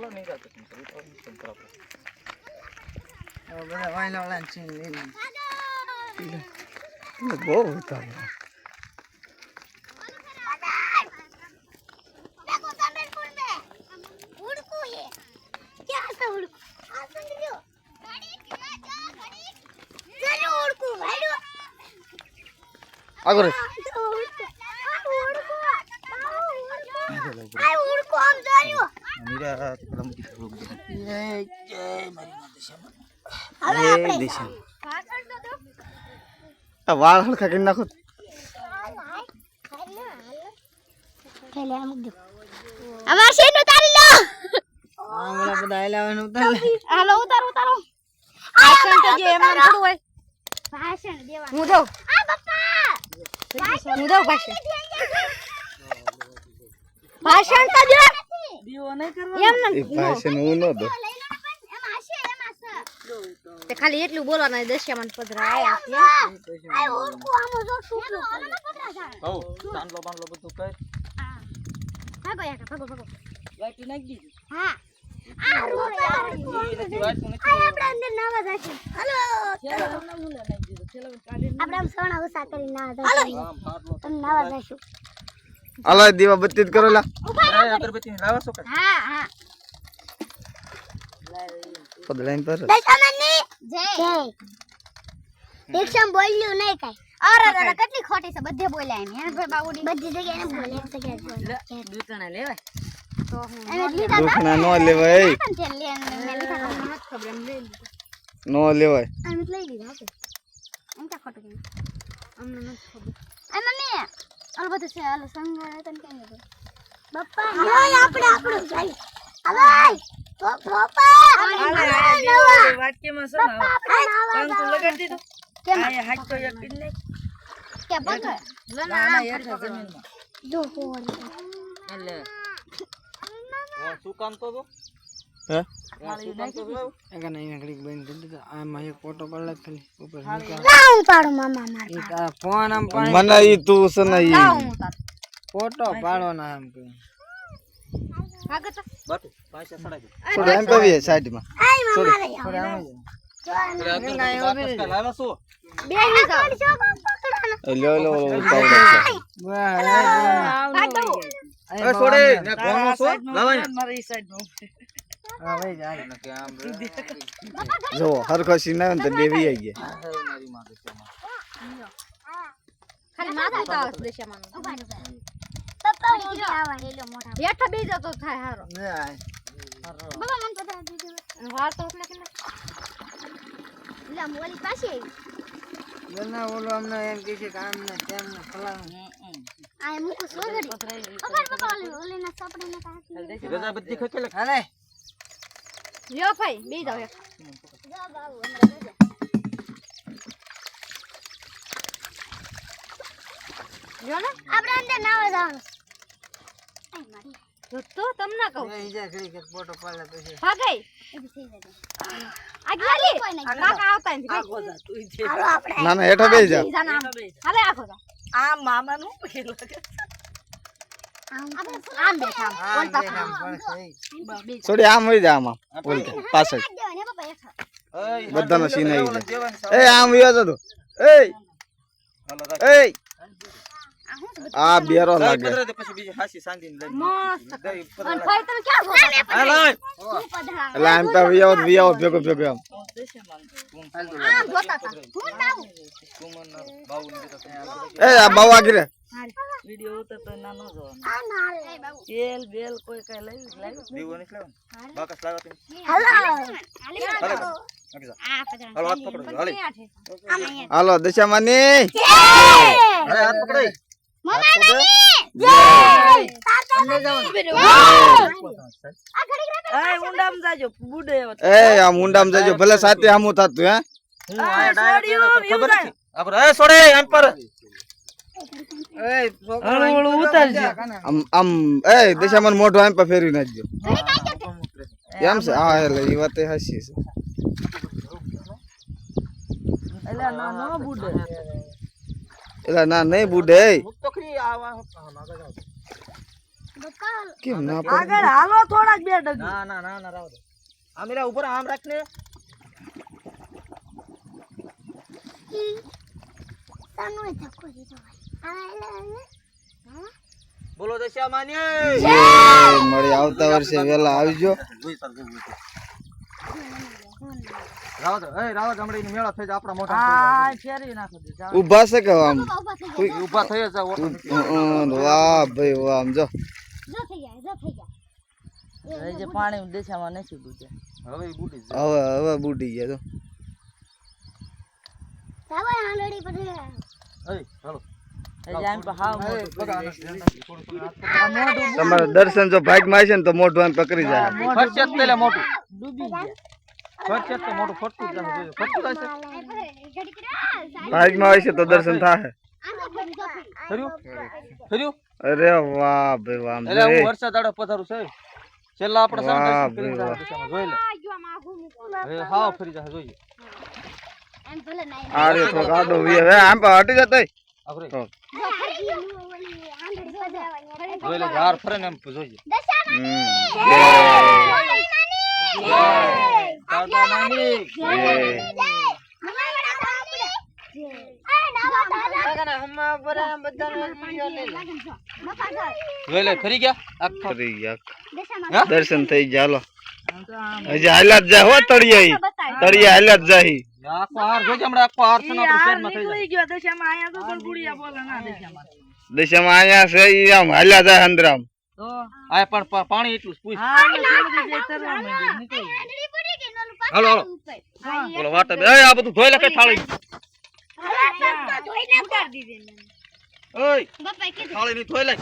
ઓલા નહીં જાતો સંતરા, એ जायो મીરા તો પેલા મૂકી દીધું. જય જય મારી દિશા આ વાળ હરખા કરી નાખો આમ શેન ઉતારી લો આ ઓલા બધા આયલા હોય ને ઉતાર. હાલો ઉતારો ઉતારો ભાષણ તો જે એમાં થોડું હોય ભાષણ દેવા હું દઉં આ પપ્પા હું દઉં ભાષણ ભાષણ તો દે દીવો નહીં કરવાનો? એમ એ ભાષણ હું ન દો તે ખાલી એટલું બોલવાનું દશ્યામાં પધરા આયા છે. આ ઓળખું આમ જો છૂટું હઉ, ચાંદલો બાંદલો બધું કર. ભાગો યાર ભાગો ભાગો. વાટી નાખી દીધી. હા. આ રોડ આ નથી વાંચતું નથી. આપણે અંદર નાવા જશે. હાલો તમને આપણે આમ સોના ઉસા કરી નાવા જશે. જશું. દીવા બત્તી જ કરો લા. એ અગરબત્તી લાવા છો કાંઈ? હા હા. પદલાઈન પર દશામાની જય જય. દીક્ષામ બોલ્યું નહીં કઈ. અરે અરે કેટલી ખોટી છે બધે બોલ્યા એમ. ભાઈ બધી જગ્યાએ દૂધણા લેવાય. તો ન લેવાય. ને લેવાય. લઈ લીધા. એમ ખોટું અમને નથી ખબર. આ મમ્મી ઓલો બધું છે સંગર હતા કેમ બપ્પા હવે આપણે આપણું પપ્પા હાલે, આ વાટકીમાં છે ને, આવો. કંકુ લગાડી દીધું. કેમ? આ હાથ તો એક પીને કે પગ ના, ના, જમીનમાં. જો હોર એટલે શું કામ તો તો? હે? એ શું કામ તો આગળ ફોટો પાડવાના ના પાડી મને ઈ તું. કે બાટુ, પાછા સડાઈ થોડું એમ પવીએ સાઈડમાં. આય મામા રે. થોડે આમ જ. કે હરખો સીન બે આવી ગયા. ખાલી માથું તાવ છે. દશામાનું પપ્પા હું આવા હેલો મોઢા હેઠા બેસી તો થાય હારો. બાબા મન પતા દીધું વાર તો એટલે લે મોલી પાસે આવી. બોલના ઓલો અમને એમ કે છે કામ આમ ને તેમ ને ફલાણું. આ મુકુ સોગડી પકડ પકડ ઓલી ઓલી ના સાપડે ને કાકી રજા બધી ખકેલે. હાલે. લ્યો ભાઈ બે જાવ એક. જા બાબુ લ્યો ને આપણે અંદર નાવા જવાનું. જો તો તમને કહું. જાય ઘડીક એક ફોટો પાડલા પછી. ભાગાઈ આગલી કાકા આવતા નથી આખો જા, તું છે. ના ના હેઠો બેસી જા. હાલે આખો જા. આ મામાનું પેલું કે. આમ હોય પાછા આમ પડશે. થોડી આમ. વહી જા આમાં. ઓલ પાછળ. બધાનો સીન આવી જાય. એ આમ વ્યો જતો એ. એ. આ બેરો લાગે. પછી બીજી હાંસી સાંધીને લઈ. મસ્ત. અને ભાઈ તમે ક્યાં તો વ્યો વ્યો ભેગો ભેગો આમ જોતા હું નાવું આ ના ન. આ તેલ બેલ કોઈ કઈ લઈ લાવ્યું? દીવો? બાકસ તમે. હાલો. હાથ પકડો, હાલો. દશામાની. હાથ પકડાય. ભલે સાથે આમું થતું હે દશામાન મોઢું આમ પર ફેરવી નાખજો એમ છે હા એટલે એ વાત હસી છે એટલે ના ન બુડે એટલે ના નહીં બુડે. આ- આ- આ- આ- આ- કેમ ના આગળ હાલો થોડાક બે ડગ ના ના ના ના રાવ આમ ઉપર આમ રાખ ને આ બોલો દશા માની મળી આવતા વર્ષે વેલા આવજો. રાવ દે એ રાવ દે હમણાં એની મેળા થઈ આપણા મોટા આ શેરી નાખો ઊભા છે કે આમ? ઊભા થઈ જાય વાહ ભાઈ વાહ આમ જો. જો થઈ ગયા જો થઈ ગયા. એ જે પાણી દેશામાં નથી ડૂબ્યા હવે ઈ હવે હવે બુડી ગયા તો પર એ. આ મોઢું તમારે દર્શન જો ભાગમાં છે ને તો મોઢું પકડી જાય. મોટું ડૂબી ફરશે જ તો મોટું ફરતું જ જશે જોજો. ફરતું જશે ઘડી કરી ભાગમાં આવશે તો દર્શન થાય આ ઘડી જો થઈ ફર્યું ફર્યું અરે વાહ ભાઈ વાહ આમ એટલે હું જો. વરસાદ આડે પધારું છે છેલ્લા આપણે વાહ, સામે દર્શન કરીને ભાઈ, જાય દિશામાં. જોઈ લે જો આમ આઘું મૂકો હવે હાવ ફરી જશે જોઈએ એમ ભલે નાઈ આ રે થોડોક આડો વી હવે આમ પર હટી જતો આ ફરી. તો. જો ફરી ગયું ઓલી આંધળી બજાવવાની જોઈ લે ઝાડ ફરે ને એમ જોઈએ દશા હમ. નાની? દર્શન થઈ આમ હજી હાલ્યા જ હો તળિયા તળિયા હાલ્યા જ જાય આખો હાર જોજે હમણાં આખો હાર છે ને ઈ આપણું હાર શેરમાં થઈ જાય. નીકળી ગયો દશામાં આયા છે ઈ આમ હાલ્યા જાય અંદર તો આ પણ પાણી એટલું પૂછ. હાલો હાલો. બોલો વાત બે આ બધું ધોઈ લે કઈ થાળી. ઓય થાળી ની ધોઈ લે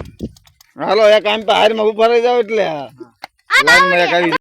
હાલો એક આમ પર હારમાં ઊભા રહી જાવ એટલે લાઈનમાં એક આવી